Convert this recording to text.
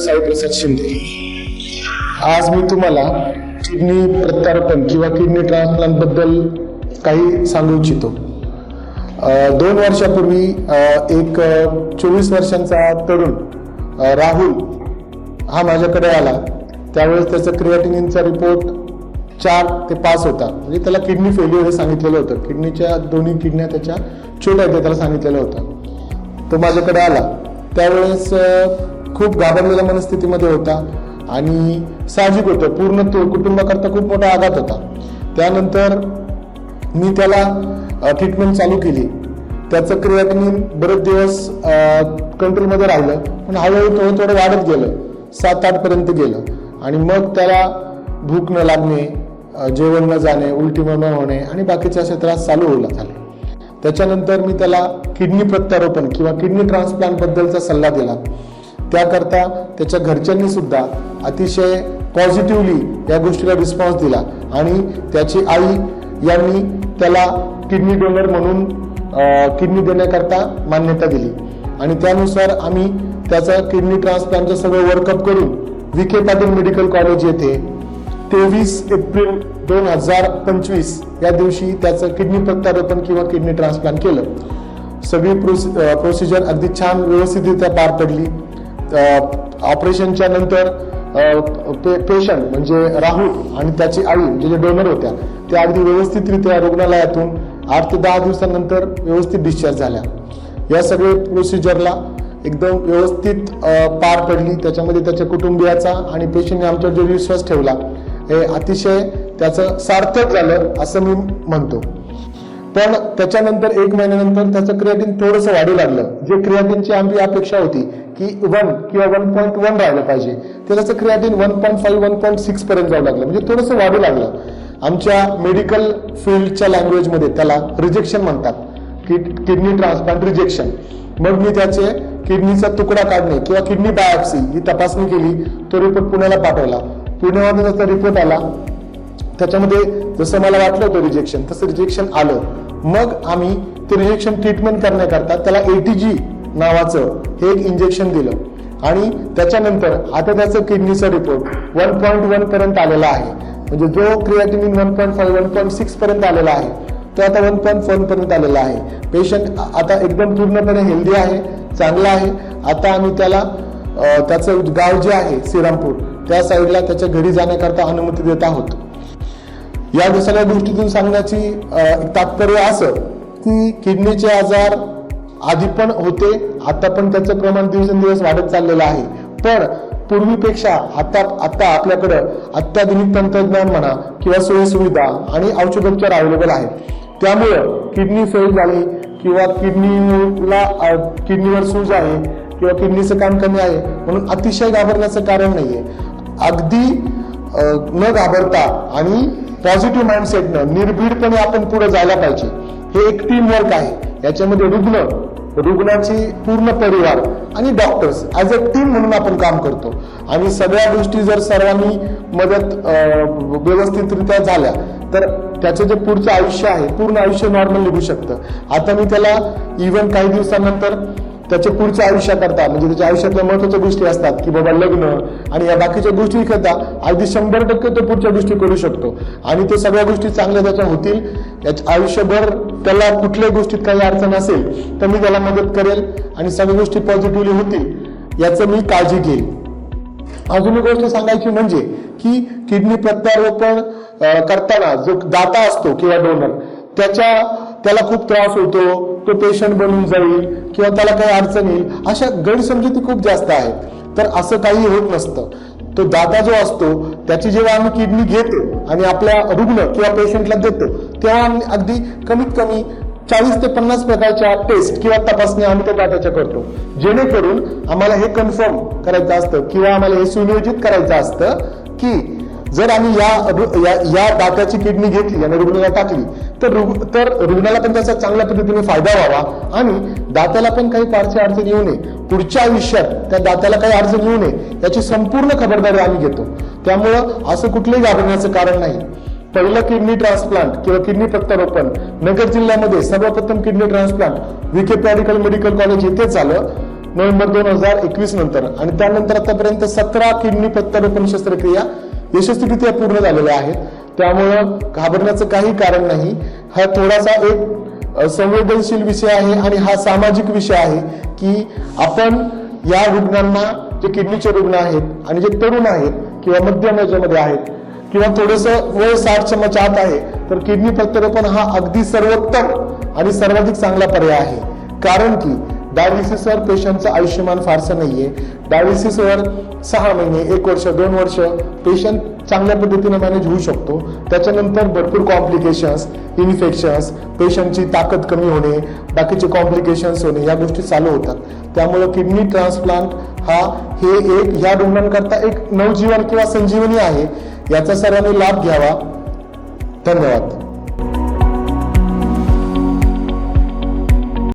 साईप्रसाद शिंदे. आज मी तुम्हाला किडनी प्रत्यारोपण किंवा किडनी ट्रान्सप्लांटबद्दल काही सांगू इच्छितो. दोन वर्षापूर्वी एक चोवीस वर्षांचा तरुण राहुल हा माझ्याकडे आला. त्यावेळेस त्याचा क्रिएटिनिनचा रिपोर्ट चार ते पाच होता. म्हणजे त्याला किडनी फेल्युअर हे सांगितलेलं होतं. किडनीच्या दोन्ही किडन्या त्याच्या छोट्या त्याला सांगितलेलं होतं. तो माझ्याकडे आला. त्यावेळेस खूप घाबरलेल्या मनस्थितीमध्ये होता आणि साहजिक होतं. पूर्ण तो कुटुंबाकरता खूप मोठा आघात होता. त्यानंतर मी त्याला ट्रीटमेंट चालू केली. त्याचं क्रिएटिनिन बरेच दिवस कंट्रोलमध्ये राहिलं. पण हळूहळू थोडं थोडं वाढत गेलं. सात आठपर्यंत गेलं. आणि मग त्याला भूक न लागणे जेवण न जाणे उलटी न होणे आणि बाकीचे असे त्रास चालू होला झाले. त्याच्यानंतर मी त्याला किडनी प्रत्यारोपण किंवा किडनी ट्रान्सप्लांटबद्दलचा सल्ला दिला. त्याकरता त्याच्या घरच्यांनी सुद्धा अतिशय पॉझिटिव्हली या गोष्टीला रिस्पॉन्स दिला. आणि त्याची आई यांनी त्याला किडनी डोनर म्हणून किडनी देण्याकरता मान्यता दिली. आणि त्यानुसार आम्ही त्याचा किडनी ट्रान्सप्लांटचं सगळं वर्कअप करून विखे पाटील मेडिकल कॉलेज येथे तेवीस एप्रिल दोन हजार पंचवीस या दिवशी त्याचं किडनी प्रत्यारोपण किंवा किडनी ट्रान्सप्लांट केलं. सगळी प्रोसि प्रोसिजर अगदी छान व्यवस्थितरित्या पार पडली. ऑपरेशनच्या नंतर पेशंट म्हणजे राहुल आणि त्याची आई म्हणजे जे डोनर होत्या त्या अगदी व्यवस्थितरित्या रुग्णालयातून आठ ते दहा दिवसानंतर व्यवस्थित डिस्चार्ज झाल्या. या सगळे प्रोसिजरला एकदम व्यवस्थित पार पडली. त्याच्यामध्ये त्याच्या कुटुंबियाचा आणि पेशंटने आमच्यावर जो विश्वास ठेवला हे अतिशय त्याचं सार्थक झालं असं मी म्हणतो. पण त्याच्यानंतर एक महिन्यानंतर त्याचं क्रियाटिन थोडंसं वाढू लागलं. जे क्रियाटिनची आमची अपेक्षा होती की वन किंवा वन पॉईंट वन राहिलं पाहिजे ते त्याचं creatinine one point five one point six पर्यंत जाऊ लागलं. म्हणजे थोडंसं वाढू लागलं. आमच्या मेडिकल फील्डच्या लँग्वेजमध्ये त्याला रिजेक्शन म्हणतात. किड किडनी ट्रान्सप्लांट रिजेक्शन मग मी त्याचे किडनीचा तुकडा काढणे किंवा किडनी बायोप्सी ही तपासणी केली तो रिपोर्ट पुण्याला पाठवला. पुण्यामध्ये त्याचा रिपोर्ट आला. त्याच्यामध्ये जसं मला वाटलं होतं रिजेक्शन तसं रिजेक्शन आलं. मग आम्ही ते रिजेक्शन ट्रीटमेंट करण्याकरता त्याला एटीजी नावाचं हे एक इंजेक्शन दिलं. आणि त्याच्यानंतर आता त्याचं किडनीचा रिपोर्ट वन पॉईंट वन पर्यंत आलेला आहे. म्हणजे जो creatinine one point five one point six पर्यंत आलेला आहे तो आता वन पॉईंट फोर पर्यंत आलेला आहे. पेशंट आता एकदम पूर्णपणे हेल्दी आहे चांगला आहे. आता आम्ही त्याला त्याचं गाव जे आहे श्रीरामपूर त्या साईडला त्याच्या घरी जाण्याकरता अनुमती देत आहोत. या सगळ्या गोष्टीतून सांगण्याची एक तात्पर्य असं की किडनीचे आजार आधी पण होते आता पण त्याचं प्रमाण दिवसेंदिवस वाढत चाललेलं आहे. पण पूर्वीपेक्षा आता आता आपल्याकडं अत्याधुनिक तंत्रज्ञान म्हणा किंवा सोयीसुविधा आणि औषधोपचार अवेलेबल आहेत. त्यामुळं किडनी फेल झाली किंवा किडनीला किडनीवर सूज आहे किंवा किडनीचं काम कमी आहे म्हणून अतिशय घाबरण्याचं कारण नाही आहे अगदी न घाबरता आणि पॉझिटिव्ह माइंडसेटनं निर्भीडपणे आपण पुढे जायला पाहिजे. हे एक टीम वर्क आहे. याच्यामध्ये रुग्ण रुग्णाची पूर्ण परिवार आणि डॉक्टर्स ॲज अ टीम म्हणून आपण काम करतो. आणि सगळ्या गोष्टी जर सर्वांनी मदत व्यवस्थितरित्या झाल्या तर त्याचं जे पुढचं आयुष्य आहे पूर्ण आयुष्य नॉर्मल निघू शकतं. आता मी त्याला इव्हन काही दिवसानंतर त्याच्या पुढच्या आयुष्याकरता म्हणजे त्याच्या आयुष्यातल्या महत्त्वाच्या गोष्टी असतात की बाबा लग्न आणि या बाकीच्या गोष्टी करता अगदी शंभर टक्के तो पुढच्या गोष्टी करू शकतो. आणि ते सगळ्या गोष्टी चांगल्या त्याच्या होतील. याच्या आयुष्यभर त्याला कुठल्याही गोष्टीत काही अडचण असेल तर मी त्याला मदत करेल आणि सगळ्या गोष्टी पॉझिटिव्हली होतील याचं मी काळजी घेईल. अजून एक गोष्ट सांगायची म्हणजे की किडनी प्रत्यारोपण करताना जो दाता असतो किंवा डोनर त्याच्या त्याला खूप त्रास होतो तो पेशंट बनून जाईल किंवा त्याला काही अडचण येईल अशा गैरसमजुती खूप जास्त आहेत. तर असं काही होत नसतं. तो दाता जो असतो त्याची जेव्हा आम्ही किडनी घेतो आणि आपल्या रुग्ण किंवा पेशंटला देतो तेव्हा आम्ही अगदी कमीत कमी चाळीस ते पन्नास प्रकारच्या टेस्ट किंवा तपासण्या आम्ही त्या डाटाच्या करतो. जेणेकरून आम्हाला हे कन्फर्म करायचं असतं किंवा आम्हाला हे सुनियोजित करायचं असतं की जर आम्ही या या या किडनी घेतली आणि रुग्णाला टाकली तर रुग- तर रुग्णाला पण त्याचा चांगल्या पद्धतीने फायदा व्हावा आणि दात्याला पण काही फारशी अडचण येऊ नये. पुढच्या आयुष्यात त्या दात्याला काही अडचण येऊ नये याची संपूर्ण खबरदारी आम्ही घेतो. त्यामुळं असं कुठलंही घाबरण्याचं कारण नाही. पहिला किडनी ट्रान्सप्लांट किंवा किडनी प्रत्यारोपण नगर जिल्ह्यामध्ये सर्वप्रथम किडनी ट्रान्सप्लांट विखे पॅडिकल मेडिकल कॉलेज येथेच झालं नोव्हेंबर दोन हजार एकवीस नंतर. आणि त्यानंतर आतापर्यंत सतरा किडनी प्रत्यारोपण शस्त्रक्रिया यशस्वीरित्या पूर्ण झालेल्या आहेत. त्यामुळं घाबरण्याचं काही कारण नाही. हा थोडासा एक संवेदनशील विषय आहे आणि हा सामाजिक विषय आहे की आपण या रुग्णांना जे किडनीचे रुग्ण आहेत आणि जे तरुण आहेत किंवा मध्यम याच्यामध्ये आहेत किंवा थोडस वय साठच्या चमच आत आहे तर किडनी प्रत्यारोपण हा अगदी सर्वोत्तम आणि सर्वाधिक चांगला पर्याय आहे. कारण की डायलिसिसवर पेशंटचं आयुष्यमान फारसं नाहीये. डायलिसिसवर सहा महिने एक वर्ष दोन वर्ष पेशंट चांगल्या पद्धतीने मॅनेज होऊ शकतो. त्याच्यानंतर भरपूर कॉम्प्लिकेशन्स इन्फेक्शन्स पेशंटची ताकद कमी होणे बाकीचे कॉम्प्लिकेशन्स होणे या गोष्टी चालू होतात. त्यामुळं किडनी ट्रान्सप्लांट हा हे एक ह्या रुग्णांकरता एक नवजीवन किंवा संजीवनी आहे. याचा सर्वांनी लाभ घ्यावा. धन्यवाद.